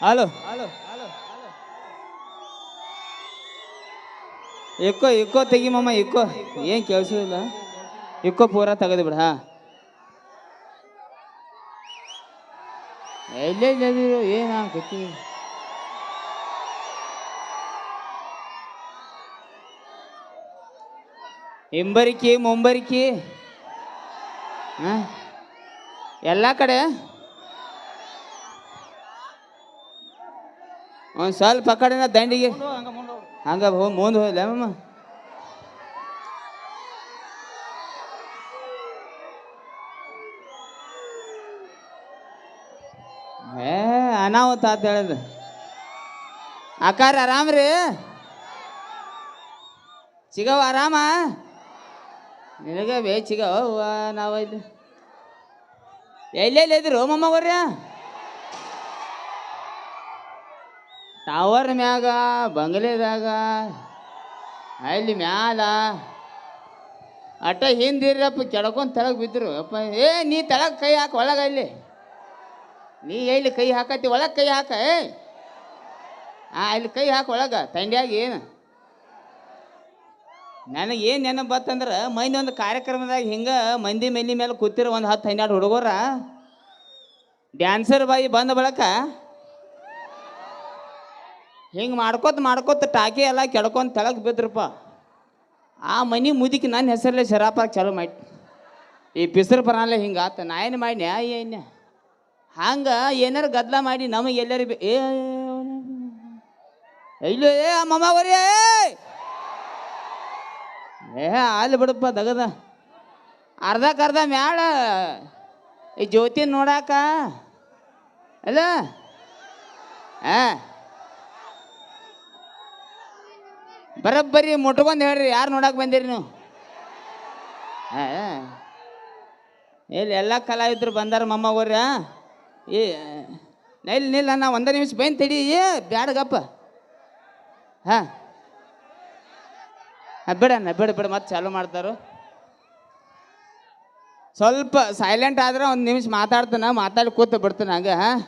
Hello ಇಕ್ಕೋ ಇಕ್ಕೋ ತೆಗಿ ಇಕ್ಕೋ ಏನು ಕೇಳಿಸೋದಿಲ್ಲ ಇಕ್ಕೋ ಪೂರ ತೆಗೆದು ಬಿಡ, ಹಾ. ಎಲ್ಲೇ ಇಲ್ಲದಿರೋ, ಏನು ಆಗತ್ತಿ ಹಿಂಬರಿಕಿ, ಮುಂಬರಿಕಿ. ಹಾಂ. ಎಲ್ಲ ಕಡೆ? ಒಂದು ಸ್ವಲ್ಪ ಕಡೆನ ದಂಡಿಗೆ. ಹಂಗ ಹೋ ಮುಂದೆ ಹೋಗ್ಲ ಮಮ್ಮ ಏ ಅನಾಹುತ ಅಂತ ಹೇಳಿದ. ಅಕ್ಕಾರ ಆರಾಮ್ರಿ ಚಿಗವ ಆರಾಮ? ನಿನಗೆ ಬೇ ಚಿಗವ ನಾವು ಇದು ಎಲ್ಲೆಲ್ಲಿ ಇದ್ರು ಮಮ್ಮ ಟವರ್ ಮ್ಯಾಗ, ಬಂಗ್ಲೆದಾಗ, ಅಲ್ಲಿ ಮ್ಯಾಲ. ಅಟ ಹಿಂದಿರಪ್ಪ ಕೆಡ್ಕೊಂಡು ತೆಳಗ್ ಬಿದ್ದರು ಅಪ್ಪ, ಏ, ನೀ ತೆಳಗ್ ಕೈ ಹಾಕ ಒಳಗ ಅಲ್ಲಿ. ನೀ ಎಲ್ಲಿ ಕೈ ಹಾಕತಿ ಒಳಗೆ ಕೈ ಹಾಕ, ಏ. ಆ, ಅಲ್ಲಿ ಕೈ ಹಾಕ ಒಳಗ, ತಂಡ್ಯಾಗ ಏನು? ನನಗೆ ಏನು ನೆನಪು ಬತ್ತಂದ್ರೆ ಮೈನೆ ಒಂದು ಕಾರ್ಯಕ್ರಮದಾಗ ಹಿಂಗೆ ಮಂದಿ ಮಂದಿ ಮೇಲೆ ಕೂತಿರೋ ಒಂದು ಹತ್ತು ಹನ್ನೆರಡು ಹುಡುಗರ, ಡ್ಯಾನ್ಸರ್ ಬಾಯಿ ಬಂದ ಬಳಕ ಹಿಂಗೆ ಮಾಡ್ಕೋತ ಮಾಡ್ಕೋತ ಟಾಕಿ ಎಲ್ಲ ಕೆಡ್ಕೊಂತ ತೆಳಗೆ ಬಿದ್ರಪ್ಪ. ಆ ಮನೆ ಮುದಿಕ್ಕೆ ನನ್ನ ಹೆಸರಲ್ಲೇ ಶರಾಪಾಗಿ ಚಾಲು ಮಾಡಿ ಈ ಪಿಸರು ಬರಲ್ಲ ಹಿಂಗೆ ಆತ, ನಾ ಏನು ಮಾಡಿ ಏನ್ಯ ಹಂಗೆ ಏನಾರು ಗದ್ದಲ ಮಾಡಿ ನಮಗೆ ಎಲ್ಲರೂ ಏ ಇಲ್ಲೋ ಏ ಮಮ್ಮ ಏ ಏ ಅಲ್ಲಿ ಬಿಡಪ್ಪ ದಗದ. ಅರ್ಧಕ್ಕರ್ಧ ಮ್ಯಾಳ ಈ ಜ್ಯೋತಿ ನೋಡಾಕ. ಅಲ್ಲ? ಆ ಬರಬ್ಬರಿ ಮುಟ್ಬಂದು ಹೇಳ್ರಿ, ಯಾರು ನೋಡಕ್ ಬಂದಿರಿ ನೀವು? ಇಲ್ಲಿ ಎಲ್ಲ ಕಲಾವಿದ್ರು ಬಂದಾರ ಮಮ್ಮ ಅವ್ರ ಏ ನಿಲ್ ನಿಲ್ಲ ನಾ ಒಂದೇ ನಿಮಿಷ ಬೈನ್ ತಡಿ, ಏ ಬ್ಯಾಡಗಪ್ಪ ಹಾಂ. ಬಿಡಣ್ಣ ಬಿಡು ಬಿಡು ಮತ್ತೆ ಚಾಲು ಮಾಡ್ತಾರು. ಸ್ವಲ್ಪ ಸೈಲೆಂಟ್ ಆದ್ರೆ ಒಂದು ನಿಮಿಷ ಮಾತಾಡ್ತಾನೆ, ಮಾತಾಡಿ ಕೂತು ಬಿಡ್ತಾನೆ ಹಂಗೆ, ಹಾಂ.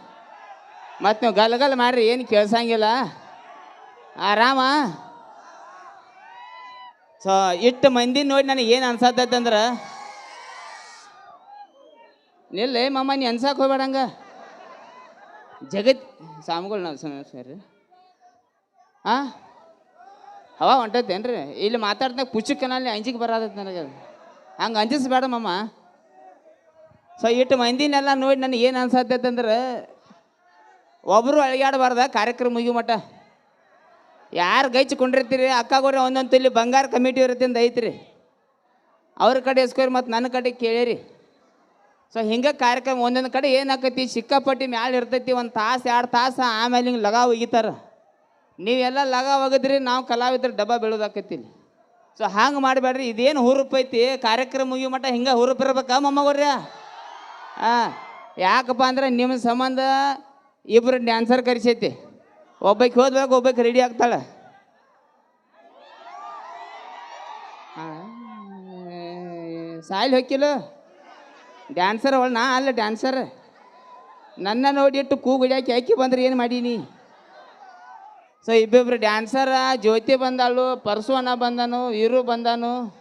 ಮತ್ತು ನೀವು ಗಲ್ ಗಲ್ ಮಾಡ್ರಿ, ಏನು ಕೇಳ್ಸಂಗಿಲ್ಲ. ಆರಾಮ? ಸೊ ಇಟ್ಟು ಮಂದಿ ನೋಡಿ ನನಗೆ ಏನು ಅನ್ಸತ್ತಂದ್ರೆ ಇಲ್ಲ ನಿಲ್ಲ ಮಮ್ಮ ನೀ ಅನ್ಸಕ್ಕೆ ಹೋಗ್ಬೇಡ ಹಂಗ. ಜಗತ್ ಸಾಮಗಳು ನಾವು ಸರಿ. ಹಾಂ ಹವಾ ಹೊಂಟೈತೇನ್ರಿ ಇಲ್ಲಿ ಮಾತಾಡ್ದಾಗ ಪುಚ್ಚಕ್ಕನಲ್ಲಿ ಅಂಜಿಗೆ ಬರತೈತೆ ನನಗೆ. ಹಂಗೆ ಅಂಜಿಸ್ಬೇಡ ಮಮ್ಮ ಸೊ ಇಟ್ಟು ಮಂದಿನೆಲ್ಲ ನೋಡಿ ನನಗೆ ಏನು ಅನ್ಸತ್ತೈತೆ ಅಂದ್ರೆ ಒಬ್ಬರು ಅಳಿಗಾಡಬಾರ್ದ ಕಾರ್ಯಕ್ರಮ ಮುಗಿಯೋ ಮಟ್ಟ. ಯಾರು ಗೈಚ್ಕೊಂಡಿರ್ತೀರಿ ಅಕ್ಕಗೋರಿ ಒಂದೊಂದು ತುಲಿ ಬಂಗಾರ ಕಮಿಟಿ ಇರುತ್ತೆ ಅಂತ ಐತ್ರಿ. ಅವ್ರ ಕಡೆ ಎಸ್ಕೋರಿ ಮತ್ತು ನನ್ನ ಕಡೆ ಕೇಳಿರಿ. ಸೊ ಹಿಂಗೆ ಕಾರ್ಯಕ್ರಮ ಒಂದೊಂದು ಕಡೆ ಏನಾಕತಿ ಸಿಕ್ಕಾಪಟ್ಟಿ ಮ್ಯಾಲೆ ಇರ್ತೈತಿ, ಒಂದು ತಾಸು, ಎರಡು ತಾಸು, ಆಮೇಲೆ ಹಿಂಗೆ ಲಗ ಒಗಿತಾರೆ. ನೀವೆಲ್ಲ ಲಗ ಒಗದ್ರಿ, ನಾವು ಕಲಾವಿದ್ರ ಡಬ್ಬ ಬೀಳೋದಾಕೈತಿ ಸೊ ಹಂಗೆ ಮಾಡಬೇಡ್ರಿ ಇದೇನು ಹುರುಪೈತಿ ಕಾರ್ಯಕ್ರಮ ಮುಗಿಯೋ ಮಟ್ಟ ಹಿಂಗೆ ಹುರುಪ್ ಇರ್ಬೇಕಾ ಮೊಮ್ಮಗೋರ್ಯ ಹಾಂ, ಯಾಕಪ್ಪ ಅಂದ್ರೆ ನಿಮ್ಮ ಸಂಬಂಧ ಇಬ್ಬರು ಡ್ಯಾನ್ಸರ್ ಕರಿಸೈತಿ. ಒಬ್ಬಕ್ಕೆ ಹೋದ್ಬೇಕು ಒಬ್ಬಕ್ಕೆ ರೆಡಿ ಆಗ್ತಾಳೆ. ಸಾಯಿಲ್ ಹೊಕ್ಕಿಲ್ಲ. ಡ್ಯಾನ್ಸರ್ ಅವಳು, ನಾ ಅಲ್ಲ ಡ್ಯಾನ್ಸರ್ ನನ್ನ ನೋಡಿಟ್ಟು ಕೂಗು ಹಿಡಿಯಾಕಿ ಹಾಕಿ ಬಂದ್ರೆ, ಏನು ಮಾಡೀನಿ? ಸೊ ಇಬ್ಬಿಬ್ರು ಡ್ಯಾನ್ಸರ ಜ್ಯೋತಿ ಬಂದಾಳು ಪರಸುವನ ಬಂದನು, ಇರು ಬಂದನು.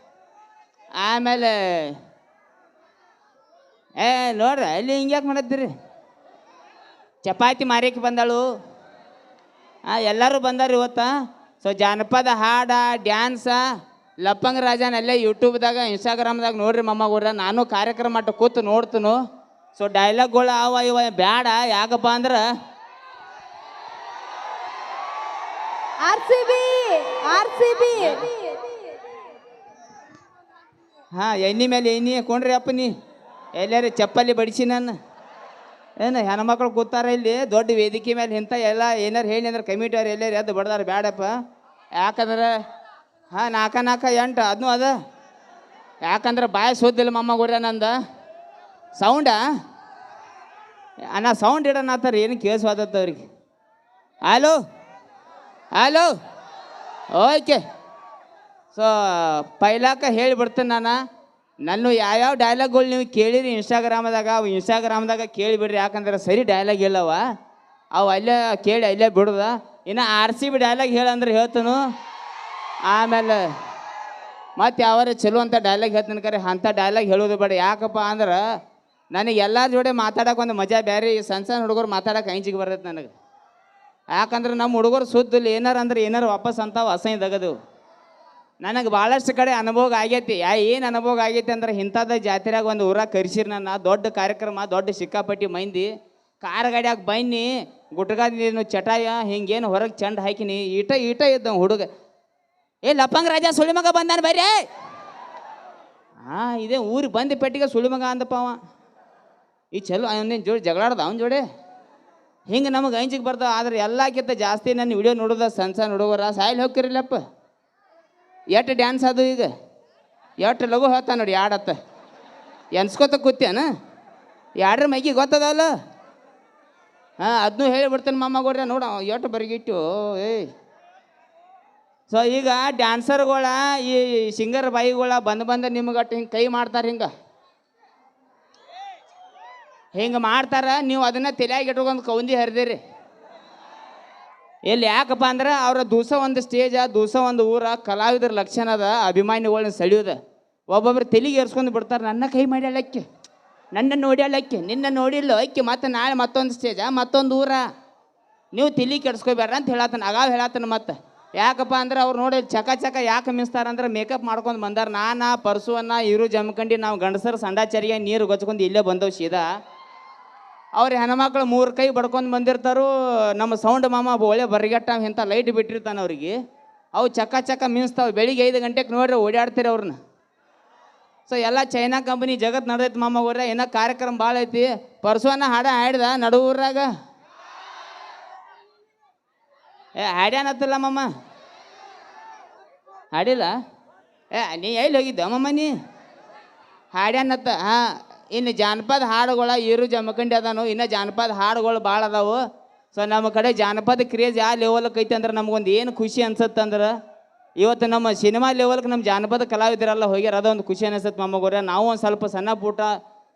ಆಮೇಲೆ, ಏ, ನೋಡ್ರಿ, ಅಲ್ಲಿ ಹಿಂಗ್ಯಾಕೆ ಮಾಡತ್ತೀರಿ ಚಪಾತಿ ಮಾರಕ್ಕೆ ಬಂದಾಳು. ಎಲ್ಲರೂ ಬಂದಾರ ಇವತ್ತ? ಸೊ ಜಾನಪದ ಹಾಡ ಡ್ಯಾನ್ಸ ಲಪ್ಪಂಗ ರಾಜನಲ್ಲೇ ಯೂಟ್ಯೂಬ್ದಾಗ ಇನ್ಸ್ಟಾಗ್ರಾಮ್ದಾಗ ನೋಡ್ರಿ ಮೊಮ್ಮಗೂರ ನಾನು ಕಾರ್ಯಕ್ರಮ ಮಟ್ಟ ಕೂತು ನೋಡ್ತನು. ಸೊ ಡೈಲಾಗ್ಗಳು ಅವ ಇವ ಬ್ಯಾಡ ಯಾಕಪ್ಪ ಅಂದ್ರೆ? ಹಾಂ ಎಣ್ಣೆ ಮೇಲೆ ಎಣ್ಣೆ ಕೊಂಡ್ರಿ ಅಪ್ಪ ನೀ. ಎಲ್ಲಾರು ಚಪ್ಪಲಿ ಬಡಿಸಿ ನಾನು ಏನು ಹೆಣ್ಮಕ್ಳು ಕೂತಾರ ಇಲ್ಲಿ? ದೊಡ್ಡ ವೇದಿಕೆ ಮೇಲೆ ಇಂಥ ಎಲ್ಲ ಏನಾರು ಹೇಳಿ ಅಂದ್ರೆ ಕಮಿಟಿ ಅವ್ರು ಎಲ್ಲಾರು ಎದ್ದು ಬಡ್ದಾರ, ಬ್ಯಾಡಪ್ಪ. ಯಾಕಂದ್ರೆ, ಹಾಂ ನಾಲ್ಕ ನಾಲ್ಕ ಎಂಟು ಅದನ್ನೂ ಅದ. ಯಾಕಂದ್ರೆ ಬಾಯ ಸೋದಿಲ್ಲ ಮಮ್ಮ ಗುರ್ರ ನಂದ. ಸೌಂಡಾ ಅಣ್ಣ ಸೌಂಡ್ ಇಡೋಣತ್ತಾರ ಏನು ಕೇಳಿಸೋದತ್ತ ಅವ್ರಿಗೆ? ಹಲೋ ಹಲೋ ಓಕೆ ಸೊ ಪೈಲಾಕ ಹೇಳಿಬಿಡ್ತೇನೆ ನಾನು. ನನ್ನ ಯಾವ್ಯಾವ ಡೈಲಾಗ್ಗಳು ನೀವು ಕೇಳಿರಿ ಇನ್ಸ್ಟಾಗ್ರಾಮ್ದಾಗ ಅವು ಇನ್ಸ್ಟಾಗ್ರಾಮ್ದಾಗ ಕೇಳಿಬಿಡ್ರಿ, ಯಾಕಂದ್ರೆ ಸರಿ ಡೈಲಾಗ್ ಇಲ್ಲವ. ಅವು ಅಲ್ಲೇ ಕೇಳಿ ಅಲ್ಲೇ ಬಿಡುದ. ಇನ್ನು ಆರ್ ಸಿ ಬಿ ಡೈಲಾಗ್ ಹೇಳಂದ್ರೆ ಹೇಳ್ತನು. ಆಮೇಲೆ ಮತ್ತೆ ಯಾವಾರ ಚಲೋ ಅಂತ ಡೈಲಾಗ್ ಹೇಳ್ತೀನಿ ಕರೆ, ಅಂಥ ಡೈಲಾಗ್ ಹೇಳೋದು ಬೇಡ. ಯಾಕಪ್ಪ ಅಂದ್ರೆ ನನಗೆ ಎಲ್ಲರ ಜೋಡಿ ಮಾತಾಡೋಕೆ ಒಂದು ಮಜಾ ಬೇರೆ ಈ ಸಣ್ಣ ಸಣ್ಣ ಹುಡುಗರು ಮಾತಾಡೋಕೆ ಐಂಚಿಗೆ ಬರ್ತೈತೆ ನನಗೆ. ಯಾಕಂದ್ರೆ ನಮ್ಮ ಹುಡುಗರು ಸುದ್ದಿಲ್ಲ ಏನಾರ ಅಂದ್ರೆ ಏನಾರ ವಾಪಸ್ ಅಂತ ಅಸಹ್ಯ ತಗದು ನನಗೆ ಭಾಳಷ್ಟು ಕಡೆ ಅನುಭವ ಆಗೈತಿ. ಯಾ, ಏನು ಅನುಭವ ಆಗೈತಿ ಅಂದ್ರೆ ಇಂಥದ್ದು ಜಾತ್ರೆಯಾಗ ಒಂದು ಊರಾಗ ಕರೆಸಿರಿ ನನ್ನ. ದೊಡ್ಡ ಕಾರ್ಯಕ್ರಮ, ದೊಡ್ಡ ಸಿಕ್ಕಾಪಟ್ಟಿ ಮಂದಿ. ಕಾರ್ ಗಾಡಿಯಾಗ ಬನ್ನಿ ಗುಟ್ಕಾದ ನೀನು ಚಟಾಯ, ಹಿಂಗೇನು ಹೊರಗೆ ಚಂಡ ಹಾಕಿನಿ. ಈಟ ಈಟ ಇದ್ದ ಹುಡುಗ. ಏ, ಲಪ್ಪಂಗ ರಾಜ, ಸುಳಿಮಗ ಬಂದಾನ ಬರ್ರಿ. ಹಾಂ ಇದೇ ಊರಿಗೆ ಬಂದ ಪೆಟ್ಟಿಗೆ ಸುಳಿಮಗ ಅಂದಪ್ಪ ಅವ. ಈ ಚಲೋ, ಅವನೇನು ಜೋಡಿ ಜಗಳಾಡ್ದ ಅವನ ಜೋಡಿ. ಹಿಂಗೆ ನಮಗೆ ಅಂಜಿಗೆ ಬರ್ತಾವ. ಆದ್ರೆ ಎಲ್ಲಕ್ಕಿಂತ ಜಾಸ್ತಿ ನನ್ನ ವಿಡಿಯೋ ನೋಡೋದ ಸಣ್ಣ ಸಣ್ಣ ಹುಡುಗರ. ಸಾಯಿಲ್ ಹೋಗ್ತಿರಲ್ಲಪ್ಪ ಎಷ್ಟು ಡ್ಯಾನ್ಸ್ ಅದು ಈಗ? ಎಷ್ಟು ಲಘು ಹೇಳ್ತಾ ನೋಡಿ ಆಡತ್ತ. ಎನ್ಸ್ಕೊತ ಕೂತ್ಯಾನ? ಯಾಡ್ರ ಮೈಗಿ ಗೊತ್ತದಲ್ಲ? ಹಾಂ ಅದನ್ನೂ ಹೇಳಿಬಿಡ್ತಾನೆ ಮಾಮ ಗೋಡ್ರೆ, ನೋಡ ಎಷ್ಟು ಬರಿಗಿಟ್ಟು, ಏಯ್. ಸೊ ಈಗ ಡ್ಯಾನ್ಸರ್ಗಳ, ಈ ಸಿಂಗರ್ ಬಾಯಿಗಳ ಬಂದು ಬಂದು ನಿಮ್ಗೆ ಅಟ್ಟು ಹಿಂಗೆ ಕೈ ಮಾಡ್ತಾರೆ ಹಿಂಗೆ? ಹಿಂಗೆ ಮಾಡ್ತಾರ, ನೀವು ಅದನ್ನ ತಲೆಯಾಗಿ ಇಟ್ಕೊಂಡು ಕೌಂದಿ ಹರಿದಿರಿ. ಎಲ್ಲಿ ಯಾಕಪ್ಪ ಅಂದ್ರೆ ಅವ್ರ ದೂಸ ಒಂದು ಸ್ಟೇಜ ದೂಸ ಒಂದು ಊರ, ಕಲಾವಿದರ ಲಕ್ಷಣ ಅದ ಅಭಿಮಾನಿಗಳನ್ನ ಸೆಳೆಯೋದ. ಒಬ್ಬೊಬ್ರು ತೆಲಿಗೆ ಏರ್ಸ್ಕೊಂಡು ಬಿಡ್ತಾರೆ, ನನ್ನ ಕೈ ಮಾಡ್ಯಾಳ ಅಕ್ಕಿ ನನ್ನ ನೋಡ್ಯಾಳ ಅಕ್ಕಿ ನಿನ್ನ ನೋಡಿಲ್ಲ ಅಕ್ಕಿ ಮತ್ತೆ ನಾಳೆ ಮತ್ತೊಂದು ಸ್ಟೇಜ ಮತ್ತೊಂದು ಊರ. ನೀವು ತಲೆ ಕೆಡ್ಸ್ಕೊಬೇಡ ಅಂತ ಹೇಳತ್ತಾನ ಆಗಾವ್ ಹೇಳತ್ತಾನ ಮತ್ತೆ. ಯಾಕಪ್ಪ ಅಂದ್ರೆ ಅವ್ರು ನೋಡಿ ಚಕ ಚಕ ಯಾಕೆ ಮಿಸ್ತಾರಂದ್ರೆ ಮೇಕಪ್ ಮಾಡ್ಕೊಂಡು ಬಂದಾರ. ನಾನಾ ಪರ್ಸುವನ್ನ, ಇರು ಜಮ್ಕಂಡಿ ನಾವು ಗಂಡಸರು ಸಂಡಾಚಾರಿಯ ನೀರು ಗೊಚ್ಕೊಂಡು ಇಲ್ಲೇ ಬಂದವು ಸೀದಾ. ಅವ್ರ ಹೆಣ್ಮಕ್ಳು ಮೂರು ಕೈ ಬಡ್ಕೊಂಡು ಬಂದಿರ್ತಾರು, ನಮ್ಮ ಸೌಂಡ್ ಮಾಮ ಒಳ್ಳೆ ಬರಿಗಟ್ಟ ಇಂಥ ಲೈಟ್ ಬಿಟ್ಟಿರ್ತಾನೆ ಅವ್ರಿಗೆ. ಅವು ಚಕ್ಕ ಚಕ್ಕ ಮೀನ್ಸ್ತಾವೆ ಬೆಳಿಗ್ಗೆ ಐದು ಗಂಟೆಗೆ ನೋಡ್ರಿ ಓಡಾಡ್ತೀರಿ ಅವ್ರನ್ನ ಸೊ ಎಲ್ಲ ಚೈನಾ ಕಂಪನಿ ಜಗತ್ ನಡೆದೈತೆ ಮಾಮ ಊರ ಏನ ಕಾರ್ಯಕ್ರಮ ಭಾಳ ಐತಿ. ಪರ್ಸುವನ್ನ ಹಾಡ ಹಾಡ್ದ ನಡುವೂರಾಗ ಏ ಹಾಡ್ಯಾನತ್ತಲ್ಲ ಮಾಮ. ಹಾಡಿಲ್ಲ? ಏ, ನೀ ಎಲ್ಲಿ ಹೋಗಿದ್ದೆ ಮಮ್ಮ ನೀ? ಹಾಡ್ಯಾನತ್ತ ಹಾಂ. ಇನ್ನು ಜಾನಪದ ಹಾಡುಗಳ ಇರು ಜಮಖಂಡಿ ಅದಾನು, ಇನ್ನು ಜಾನಪದ ಹಾಡುಗಳು ಭಾಳ ಅದಾವು. ಸೊ ನಮ್ಮ ಕಡೆ ಜಾನಪದ ಕ್ರೇಜ್ ಯಾವ ಲೆವೆಲ್ಗೆ ಐತೆ ಅಂದ್ರೆ ನಮಗೊಂದು ಏನು ಖುಷಿ ಅನ್ಸತ್ತೆ ಅಂದ್ರೆ, ಇವತ್ತು ನಮ್ಮ ಸಿನಿಮಾ ಲೆವೆಲ್ಗೆ ನಮ್ಮ ಜಾನಪದ ಕಲಾವಿದರೆಲ್ಲ ಹೋಗ್ಯಾರ ಅದೊಂದು ಖುಷಿ ಅನಿಸುತ್ತೆ ಮಮ್ಮಗೋರ ನಾವು ಒಂದು ಸ್ವಲ್ಪ ಸಣ್ಣ ಪುಟ್ಟ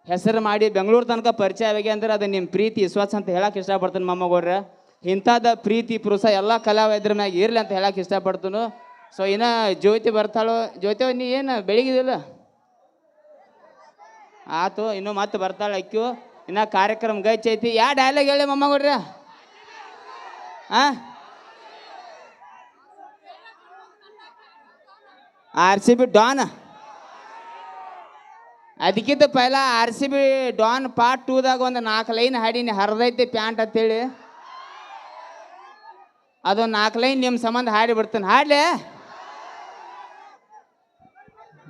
ಹೆಸರು ಮಾಡಿ ಬೆಂಗಳೂರು ತನಕ ಪರಿಚಯ ಆಗಿ ಅಂದ್ರೆ ಅದು ನಿಮ್ಮ ಪ್ರೀತಿ, ವಿಶ್ವಾಸ ಅಂತ ಹೇಳಕ್ಕೆ ಇಷ್ಟಪಡ್ತೀನಿ ಮಮ್ಮಗೋರ ಇಂಥದ ಪ್ರೀತಿ, ಪುರುಷ ಎಲ್ಲ ಕಲಾವಿದ್ರ ಮ್ಯಾಗ ಇರಲಿ ಅಂತ ಹೇಳಕ್ಕೆ ಇಷ್ಟಪಡ್ತೀನಿ. ಸೊ ಇನ್ನು ಜ್ಯೋತಿ ಬರ್ತಾಳೋ, ಜ್ಯೋತಿ ನೀ ಏನು ಬೆಳಿಗ್ಗಿದಿಲ್ಲ ಆತು, ಇನ್ನು ಮತ್ತೆ ಬರ್ತಾಳೆ ಅಕ್ಕಿಯು. ಇನ್ನು ಕಾರ್ಯಕ್ರಮ ಗಚ್ಚ ಐತಿ. ಯಾ ಡೈಲಾಗ್ ಹೇಳಿ ಮಮ್ಮ ಕೊಡ್ರಿ? ಆರ್ ಸಿ ಬಿ ಡಾನ್ ಅದಕ್ಕಿಂತ ಪೈಲ R C B don part ಟೂದಾಗ ಒಂದು ನಾಲ್ಕು ಲೈನ್ ಹಾಡೀನಿ. ಹರಿದೈತಿ ಪ್ಯಾಂಟ್ ಅಂತೇಳಿ. ಅದೊಂದು ನಾಲ್ಕು ಲೈನ್ ನಿಮ್ಮ ಸಂಬಂಧ ಹಾಡಿ ಬಿಡ್ತಾನೆ. ಹಾಡ್ಲೆ?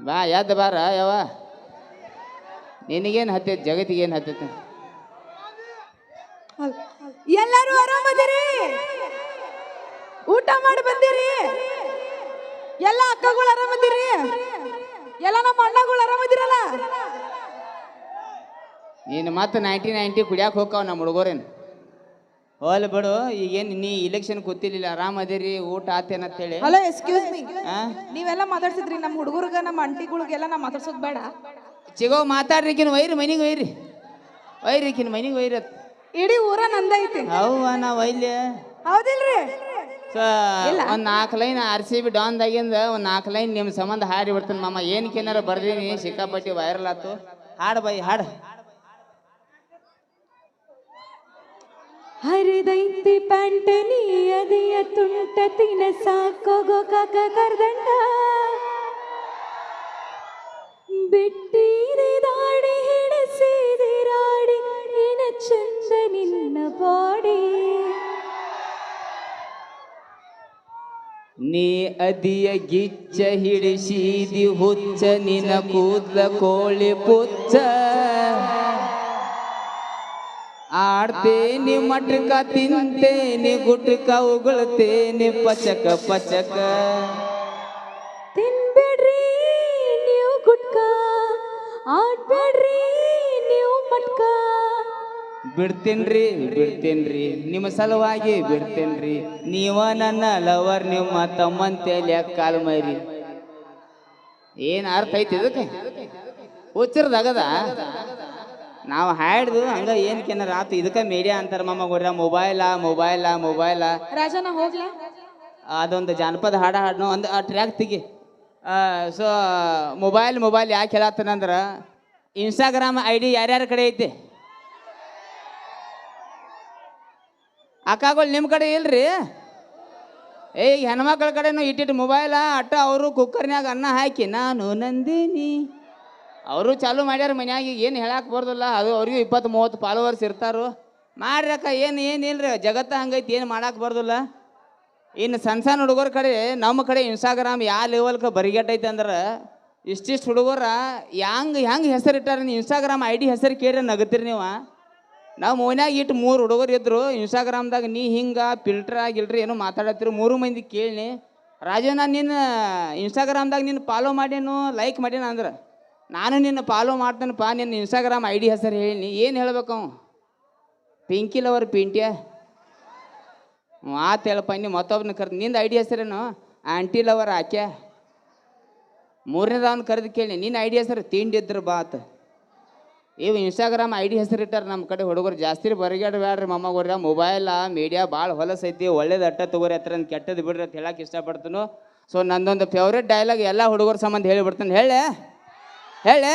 ಬಾ, ಎದ್ದು ಬಾರ ಯಾವ ನಿನಗೇನು ಜಗತ್ತಿಗೆ ಏನು ಹತ್ತೈತಿ? ಎಲ್ಲರೂ ಆರಾಮದಿರಿ ಊಟ ಮಾಡಿ ಬಂದಿರಿ? ಎಲ್ಲ ಅಕ್ಕಗಳು ಆರಾಮದಿರಿ ಎಲ್ಲ ನಮ್ಮ ಅಣ್ಣಗಳು ಆರಾಮದಿರಲ್ಲ ನೀನು ಮತ್ತೆ ನೈಂಟಿ ನೈಂಟಿ ಕುಡಿಯಾಕೆ ಹೋಗ್ಕಾವ ನಮ್ಮ ಹುಡುಗರೇನು? ಹೋಲ್ ಬಿಡು ಈಗೇನು ನೀ ಇಲೆಕ್ಷನ್ ಕೂತಿರ್ಲಿಲ್ಲ ಆರಾಮ್ ಅದಿರಿ ಊಟ ಆತೇನಂತೇಳಿ ಹಲೋ ಎಕ್ಸ್ಕ್ಯೂಸ್ ಮೀ ನೀವೆಲ್ಲ ಮಾತಾಡ್ಸಿದ್ರಿ ನಮ್ಮ ಹುಡುಗರ್ಗ ನಮ್ಮ ಅಂಟಿಗಳಿಗೆಲ್ಲ ನಾ ಮಾತಾಡ್ಸೋದು ಬೇಡ. ಚಿಗೋ ಮಾತಾಡ್ರಿಕಿನ ಒಯ್ರಿ ಮನಿಗೆ ಒಯ್ರಿ ಒಯ್ರಿಕಿನ ಮನಿಗೆ ಒಯ್ರಿ. ಇಡೀ ಊರ ನಂದೈತಿ ಅವ್ವ ನಾ ಒಯ್ಲೆ ಹೌದಿಲ್ರಿ? ಸೊ ಒಂದು ನಾಲ್ಕು ಲೈನ್ ಆರ್ ಸಿ ಬಿ ಡಾನ್ದಾಗಿಂದ ಒಂದು ನಾಲ್ಕು ಲೈನ್ ನಿಮ್ಮ ಸಂಬಂಧ ಹಾಡಿ ಬಿಡ್ತೀನಿ ಮಾಮ. ಏನಕ್ಕೆ ಏನಾರ ಬರ್ದೀನಿ ಸಿಕ್ಕಾಪಟ್ಟಿ ವೈರಲ್ ಆತು. ಹಾಡು ಬೈ ಹಾಡು. ಹರಿದೈತಿ ಪ್ಯಾಂಟ ನೀ ಅದಿಯ ತುಂಟ ತಿನ ಸಾಕೋಗೋ ಕಾಕ ಕರ್ದಂಡ. ಬಿಟ್ಟಿರಿ ನೀ ಅದಿಯ ಗಿಚ್ಚ ಹಿಡಿಸಿದಿ ಹುಚ್ಚ ನಿನ ಕೂದ್ಲ ಕೋಳಿ ಪುಚ್ಚ. ಆಡ್ತೇನೆ ಮಟ್ಕ, ತಿಂತೇನೆ ಗುಟ್ಕ, ಉಗುಳ್ತೇನಿ ಪಚಕ ಪಚಕ. ತಿನ್ಬೇಡ್ರಿ ನೀವು ಗುಟ್ಕ, ಆಡ್ಬೇಡ್ರಿ ನೀವು ಮಟ್ಕ. ಬಿಡ್ತೇನ್ರಿ ಬಿಡ್ತೇನ್ರಿ. ನಿಮ್ಮ ಸಲುವಾಗಿ ಬಿಡ್ತೇನ್ರಿ. ನೀವ ನನ್ನ ಲವರ್ ನಿಮ್ಮ ತಮ್ಮಂತೇಲಿ ಕಾಲ್ ಮೈರಿ ಏನ್ ಅರ್ಥ ಐತಿ ಇದಕ್ಕೆ? ಹುಚ್ಚರ್ದಾಗದ? ನಾವು ಹಾಡ್ದು ಹಂಗ ಏನಕ್ಕೇನಾರ ಆತು ಇದಕ್ಕೆ ಮೀಡಿಯಾ ಅಂತಾರ ಮಮ್ಮ ಆ ಮೊಬೈಲ ಮೊಬೈಲ ಮೊಬೈಲ ರಾಜನ ಹೋಗ್ಲಾ? ಅದೊಂದು ಜಾನಪದ ಹಾಡ ಹಾಡ್ನು ಒಂದು ಟ್ರ್ಯಾಕ್ ತೆಗಿ. ಸೊ ಮೊಬೈಲ್ ಮೊಬೈಲ್ ಯಾಕೆ ಹೇಳತ್ತನಂದ್ರ ಇನ್ಸ್ಟಾಗ್ರಾಮ್ ಐ ಡಿ ಯಾರ್ಯಾರ ಕಡೆ ಐತಿ? ಅಕ್ಕಗಳು ನಿಮ್ಮ ಕಡೆ ಇಲ್ರಿ? ಏ ಈಗ ಹೆಣ್ಮಕ್ಳ ಕಡೆನೂ ಇಟ್ಟಿಟ್ಟು ಮೊಬೈಲ ಅಟ್ಟ ಅವರು ಕುಕ್ಕರ್ನ್ಯಾಗ ಅನ್ನ ಹಾಕಿ, ನಾನು ನಂದಿನಿ. ಅವರು ಚಾಲೂ ಮಾಡ್ಯಾರ ಮನ್ಯಾಗ ಏನು ಹೇಳಕ್ಕೆ ಬರೋದಿಲ್ಲ. ಅದು ಅವ್ರಿಗೂ ಇಪ್ಪತ್ತು ಮೂವತ್ತು ಫಾಲೋವರ್ಸ್ ಇರ್ತಾರೋ. ಮಾಡ್ರಕ್ಕ, ಏನು ಏನು ಇಲ್ರಿ? ಜಗತ್ತ ಹಂಗೈತಿ, ಏನು ಮಾಡಕ್ಕೆ ಬರೋದಿಲ್ಲ. ಇನ್ನು ಸಣ್ಣ ಸಣ್ಣ ಹುಡುಗರ ಕಡೆ ನಮ್ಮ ಕಡೆ ಇನ್ಸ್ಟಾಗ್ರಾಮ್ ಯಾವ ಲೆವೆಲ್ಗೆ ಬರಿಗಟ್ಟೈತೆ ಅಂದ್ರೆ, ಇಷ್ಟಿಷ್ಟು ಹುಡುಗರ, ಹೆಂಗೆ ಹೆಂಗೆ ಹೆಸರು ಇಟ್ಟಾರ ನೀವು ಇನ್ಸ್ಟಾಗ್ರಾಮ್ ಐ ಡಿ ಹೆಸರು ಕೇಳಿ ನಗತ್ತೀರಿ ನೀವು. ನಾವು ಮೋನ್ಯಾಗ ಇಟ್ಟು ಮೂರು ಹುಡುಗರು ಇದ್ರು ಇನ್ಸ್ಟಾಗ್ರಾಮ್ದಾಗ ನೀ ಹಿಂಗೆ ಫಿಲ್ಟರ್ ಆಗಿಲ್ರಿ ಏನೋ ಮಾತಾಡತ್ತಿರು, ಮೂರು ಮಂದಿ ಕೇಳಿ ರಾಜು ನಾನು ನಿನ್ನ ಇನ್ಸ್ಟಾಗ್ರಾಮ್ದಾಗ ನಿನ್ನ ಫಾಲೋ ಮಾಡೇನು ಲೈಕ್ ಮಾಡೇನು ಅಂದ್ರೆ. ನಾನು ನಿನ್ನ ಫಾಲೋ ಮಾಡ್ತೇನಪ್ಪ, ನಿನ್ನ ಇನ್ಸ್ಟಾಗ್ರಾಮ್ ಐ ಡಿ ಹೆಸರು ಹೇಳಿ ಏನು ಹೇಳ್ಬೇಕು ಪಿಂಕಿ ಲವರ್ ಪಿಂಟ್ಯ ಮಾತು ಹೇಳಪ್ಪ, ನೀ ಮತ್ತೊಬ್ಬನ ಕರೆದು ನಿಂದು ಐ ಡಿ ಹೆಸರೇನು ಆಂಟಿ ಲವರ್ ಆಕೆ ಮೂರನೇದವನು ಕರೆದು ಕೇಳಿ ನಿನ್ನ ಐ ಡಿ ಹೆಸರು ತಿಂಡಿದ್ರು ಬಾತ್. ಇವು ಇನ್ಸ್ಟಾಗ್ರಾಮ್ ಐ ಡಿ ಹೆಸರು ಇಟ್ಟಾರ ನಮ್ಮ ಕಡೆ ಹುಡುಗರು ಜಾಸ್ತಿ ಬರಿಗಾಡಬೇಡ್ರಿ ಮಮ್ಮಗೋರ್ರ ಮೊಬೈಲ ಮೀಡಿಯಾ ಭಾಳ ಹೊಲಸೈತಿ, ಒಳ್ಳೇದು ಅಟ್ಟ ತಗೋರಿ ಹತ್ರ ಕೆಟ್ಟದ್ದು ಬಿಡ್ರಿ ಅಂತ ಹೇಳಕ್ಕೆ ಇಷ್ಟಪಡ್ತೀನಿ. ಸೊ ನಂದೊಂದು ಫೇವ್ರೇಟ್ ಡೈಲಾಗ್ ಎಲ್ಲ ಹುಡುಗರ ಸಂಬಂಧ ಹೇಳಿಬಿಡ್ತೀನಿ ಹೇಳಿ ಹೇಳಿ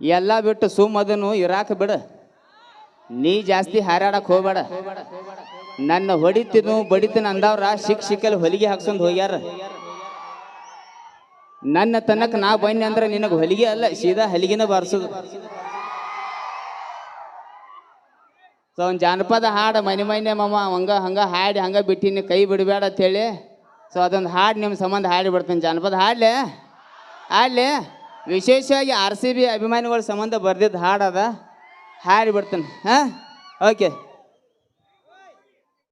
ಎಲ್ಲ ಬಿಟ್ಟು ಸುಮ್ ಅದನ್ನು ಇರಾಕ ಬಿಡು. ನೀ ಜಾಸ್ತಿ ಹಾರಾಡಕ್ಕೆ ಹೋಗ್ಬೇಡ. ನನ್ನ ಹೊಡಿತೀನು ಬಡಿತೀನಿ ಅಂದವ್ರ ಶಿಕ್ ಶಿಕ್ಕಲ್ಲಿ ಹೊಲಿಗೆ ಹಾಕ್ಸೊಂದು ಹೋಗ್ಯಾರ. ನನ್ನ ತನಕ ನಾ ಬನ್ನಿ ಅಂದ್ರೆ ನಿನಗೆ ಹೊಲಿಗೆ ಅಲ್ಲ, ಸೀದಾ ಹಲಿಗೆನ ಬಾರಿಸೋದು. ಸೊ ಒಂದು ಜಾನಪದ ಹಾಡು ಮನೆ ಮನೆ ಮಮ್ಮ ಹಂಗ ಹಂಗ ಹಾಡಿ ಹಂಗ ಬಿಟ್ಟಿನಿ, ಕೈ ಬಿಡಬೇಡ ಅಂತೇಳಿ ಸೊ ಅದೊಂದು ಹಾಡು ನಿಮ್ಮ ಸಂಬಂಧ ಹಾಡಿ ಬಿಡ್ತೀನಿ. ಜಾನಪದ ಹಾಡ್ಲೆ? ಹಾಡ್ಲೆ? ವಿಶೇಷವಾಗಿ ಆರ್ ಸಿ ಬಿ ಅಭಿಮಾನಿಗಳ ಸಂಬಂಧ ಬರ್ದಿದ್ದು ಹಾಡದ ಹಾಡಿ ಬಿಡ್ತೀನಿ. ಹಾಂ? ಓಕೆ